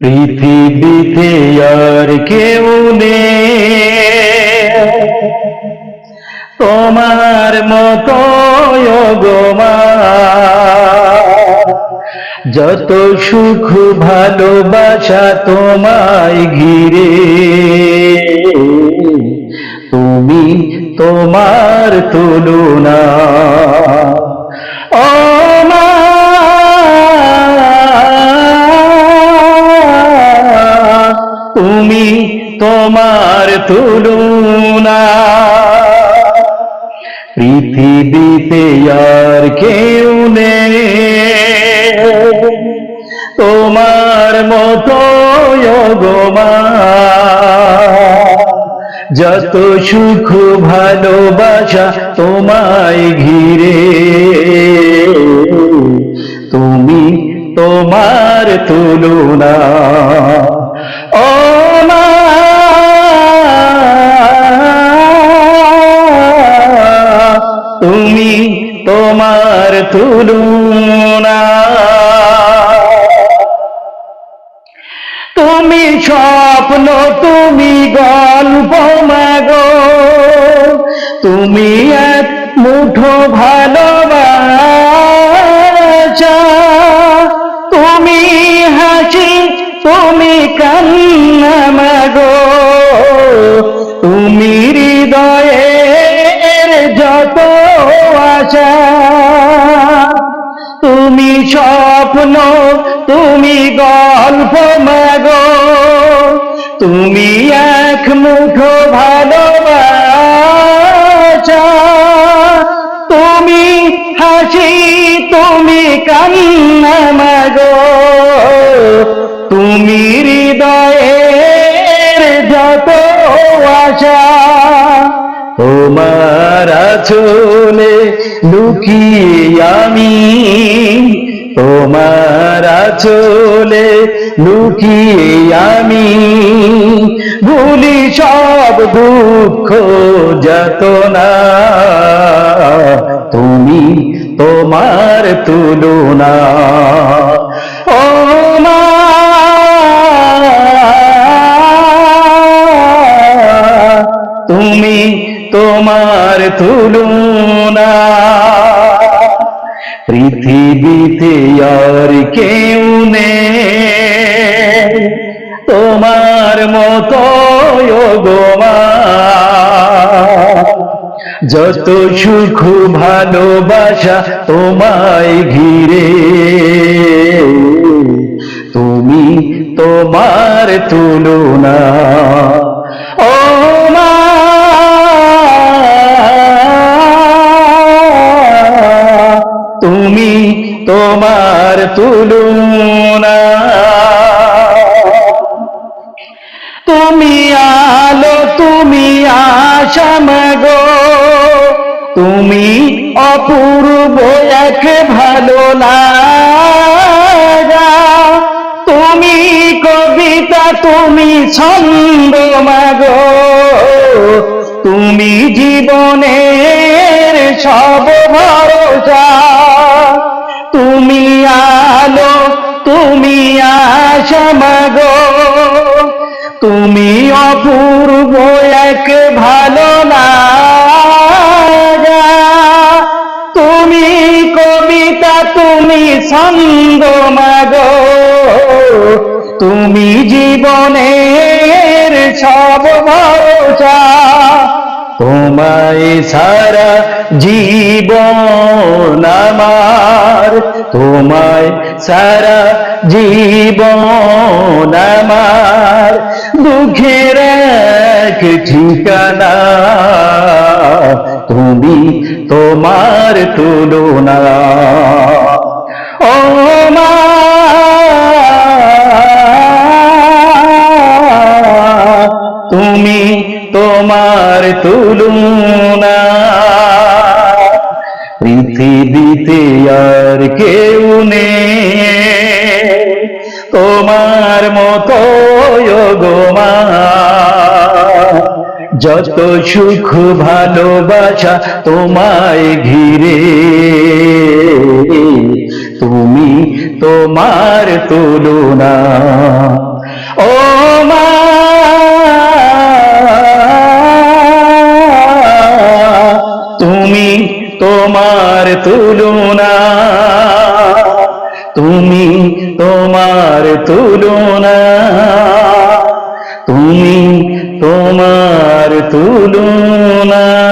পৃথিবীতে আর কেউ তোমার মতো গোমা যত সুখ ভালোবাসা তোমায় ঘিরে, তুমি তোমার তুলনা। ও তুমি তোমার তুলনা। পৃথিবীতে আর কেউ তোমার মতো গোমা যত সুখ ভালোবাসা তোমায় ঘিরে, তুমি তোমার তুলনা। ও তুমি তোমার তুলনা। তুমি স্বপ্ন তুমি গল্প মাগো। তুমি এক মুঠো ভালোবাসা। তুমি কান্না তুমি হৃদয়ের যত আশা। তুমি স্বপ্ন, তুমি গল্প মাগো। তুমি এক মুঠো ভালোবাসা তোমার চলে লুকিয়ে আমি, তোমার চলে লুকিয়ে আমি। ভুলি সব দুঃখ যত না তুমি তোমার তুলনা। ও মা, তুমি তোমার তুলনা। পৃথিবীতে আর কেউ নেই। তোমার মতো গোমা যত সুখ ভালোবাসা তোমায় ঘিরে, তুমি তোমার তুলনা। তোমার তুলনা। তুমি আলো, তুমি আশা মাগো। তুমি অপূর্ব, এক ভালো লাগা। তুমি কবিতা, তুমি ছন্দ মাগো। তুমি জীবনের সব ভরসা। তুমি আশামাগো তুমি অপূর্ব এক ভালো লাগা। তুমি কবিতা, তুমি ছন্দ মাগো। তুমি জীবনের সব ভরসা তোমায় সারা জীবন আমার তোমায় সারা জীবন আমার দুঃখের এক ঠিকানা। তুমি তোমার তুলনা। ও মা। তুমি তোমার তুলনা। পৃথিবীতে আর কেউ তোমার মতো গোমা যত সুখ ভালোবাসা তোমায় ঘিরে তুমি তোমার তুলনা। তুলনা। তুমি তোমার তুলনা। তুমি তোমার তুলনা।